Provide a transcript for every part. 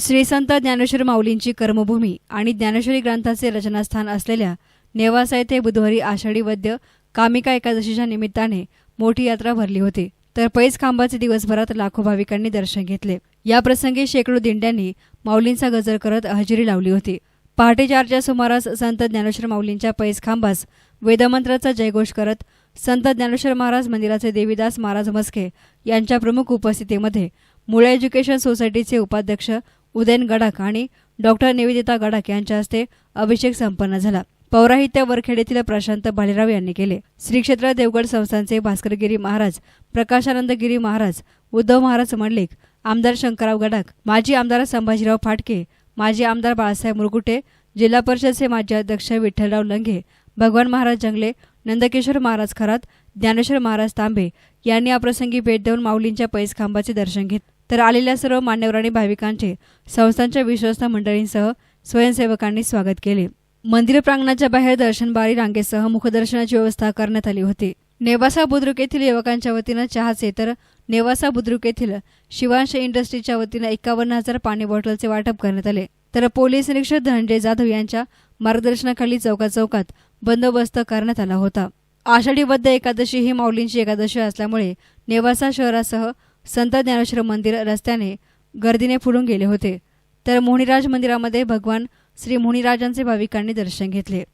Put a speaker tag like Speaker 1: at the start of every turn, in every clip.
Speaker 1: श्री संत ज्ञानेश्वर माऊलींची कर्मभूमी आणि ज्ञानेश्वरी ग्रंथाचे रचनास्थान असलेल्या नेवासा येथे बुधवारी आषाढी वद्य कामिका एकादशीच्या निमित्ताने मोठी यात्रा भरली होती. तर पैज खांबाचे दिवसभरात लाखो भाविकांनी दर्शन घेतले. या प्रसंगी शेकडो दिंड्यांनी माऊलींचा गजर करत हजेरी लावली होती. पहाटे चारच्या सुमारास संत ज्ञानेश्वर माऊलींच्या पैज खांबास वेदमंत्राचा जयघोष करत संत ज्ञानेश्वर महाराज मंदिराचे देवीदास महाराज मस्के यांच्या प्रमुख उपस्थितीमध्ये मुळे एज्युकेशन सोसायटीचे उपाध्यक्ष उदयन गडाख आणि डॉक्टर निवेदिता गडाख यांच्या हस्ते अभिषेक संपन्न झाला. पौराहित्य वरखेड प्रशांत भालेराव यांनी केले. श्री क्षेत्र देवगड संस्थांचे भास्करगिरी महाराज प्रकाशानंदगिरी महाराज उद्धव महाराज मंडलिक आमदार शंकरराव गडाख माजी आमदार संभाजीराव फाटके माजी आमदार बाळासाहेब मुरगुटे जिल्हा परिषदचे माजी अध्यक्ष विठ्ठलराव लंघे भगवान महाराज जंगले नंदकेश्वर महाराज खरात ज्ञानेश्वर महाराज तांबे यांनी याप्रसंगी भेट देऊन माऊलींच्या पैस खांबाचे दर्शन घेत तर आलेल्या सर्व मान्यवरांनी भाविकांचे संस्थांच्या विश्वस्त मंडळींसह स्वयंसेवकांनी स्वागत केले. मंदिर प्रांगणाच्या बाहेर दर्शनबारी रांगेसह मुखदर्शनाची व्यवस्था करण्यात आली होती. नेवासा बुद्रुक येथील युवकांच्या वतीनं चहाचे तर नेवासा बुद्रुक येथील शिवांश इंडस्ट्रीच्या वतीनं एकावन्न हजार पाणी बॉटलचे वाटप करण्यात आले. तर पोलीस निरीक्षक धनंजय जाधव यांच्या मार्गदर्शनाखाली चौकाचौकात चौकात बंदोबस्त करण्यात आला होता. आषाढीबद्ध एकादशी ही माऊलींची एकादशी असल्यामुळे नेवासा शहरासह संत ज्ञानेश्वर मंदिर रस्त्याने गर्दीने फुलून गेले होते. तर मोहनीराज मंदिरामध्ये भगवान श्री मोहनीराजांचे भाविकांनी दर्शन घेतले.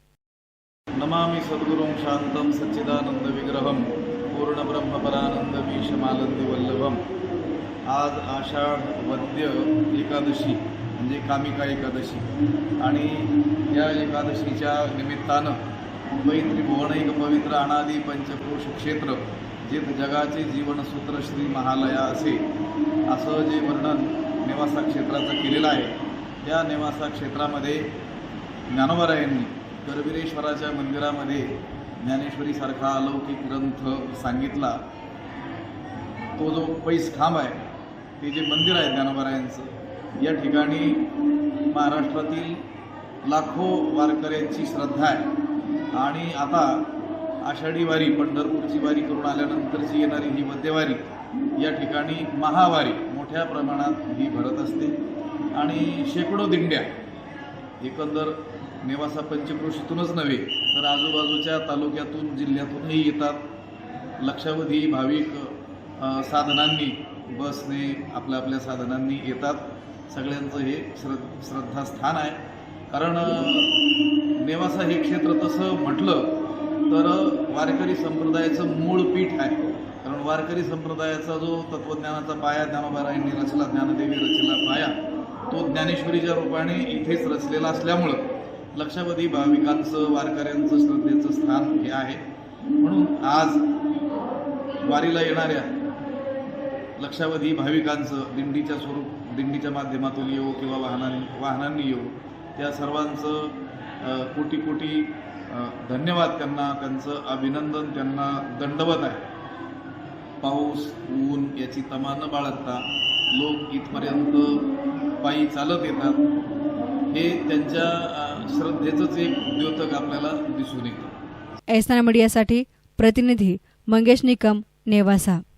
Speaker 2: नमामि सद्गुरुं शान्तं सच्चिदानन्दविग्रहं वल्लभम आज आषाढ वद्य एकादशी म्हणजे कामिका एकादशी. आणि या एकादशीच्या निमित्तानं पैतृ भुवनैक पवित्र अनादी पंचक्रोश क्षेत्र जे जगाचे जीवनसूत्र श्री महालया असे असं जे वर्णन नेवासा क्षेत्राचं केलेलं आहे त्या नेवासा क्षेत्रामध्ये ज्ञानोबरायांनी करवीरेश्वराच्या मंदिरामध्ये ज्ञानेश्वरीसारखा अलौकिक ग्रंथ सांगितला. तो जो पैस खांब आहे ते जे मंदिर आहे ज्ञानोबरायांचं या ठिकाणी महाराष्ट्रातील लाखो वारकऱ्यांची श्रद्धा आहे. आणि आता आषाढी वारी पंढरपूरची वारी करून आल्यानंतरची येणारी ही मध्यवारी या ठिकाणी महावारी मोठ्या प्रमाणात ही भरत असते. आणि शेकडो दिंड्या एकंदर नेवासा पंचक्रोशीतूनच नव्हे तर आजूबाजूच्या तालुक्यातून जिल्ह्यातूनही येतात. लक्षावधी भाविक साधनांनी बसने आपल्या आपल्या साधनांनी येतात. सगळ्यांचं हे श्रद्ध श्रद्धास्थान आहे. कारण नेवासा हे क्षेत्र तसं म्हटलं तर वारकरी संप्रदायाचं मूळ पीठ आहे कारण वारकरी संप्रदायाचा जो तत्वज्ञानाचा पाया ज्ञानोबारायांनी रचला ज्ञानदेवी रचला पाया तो ज्ञानेश्वरीच्या रूपाने इथेच रचलेला असल्यामुळं लक्षावधी भाविकांचं वारकऱ्यांचं श्रद्धेचं स्थान हे आहे. म्हणून आज वारीला येणाऱ्या लक्षावधी भाविकांचं दिंडीच्या स्वरूप दिंडीच्या माध्यमातून येऊ किंवा वाहनां वाहनांनी येऊ त्या सर्वांचं कोटी कोटी धन्यवाद त्यांना त्यांचं अभिनंदन त्यांना दंडवत आहे. पाऊस ऊन याची तमा न बाळगता लोक इथपर्यंत पायी चालत येतात. हे त्यांच्या श्रद्धेचंच एक द्योतक आपल्याला दिसून येतं.
Speaker 1: एसना मीडियासाठी प्रतिनिधी मंगेश निकम नेवासा.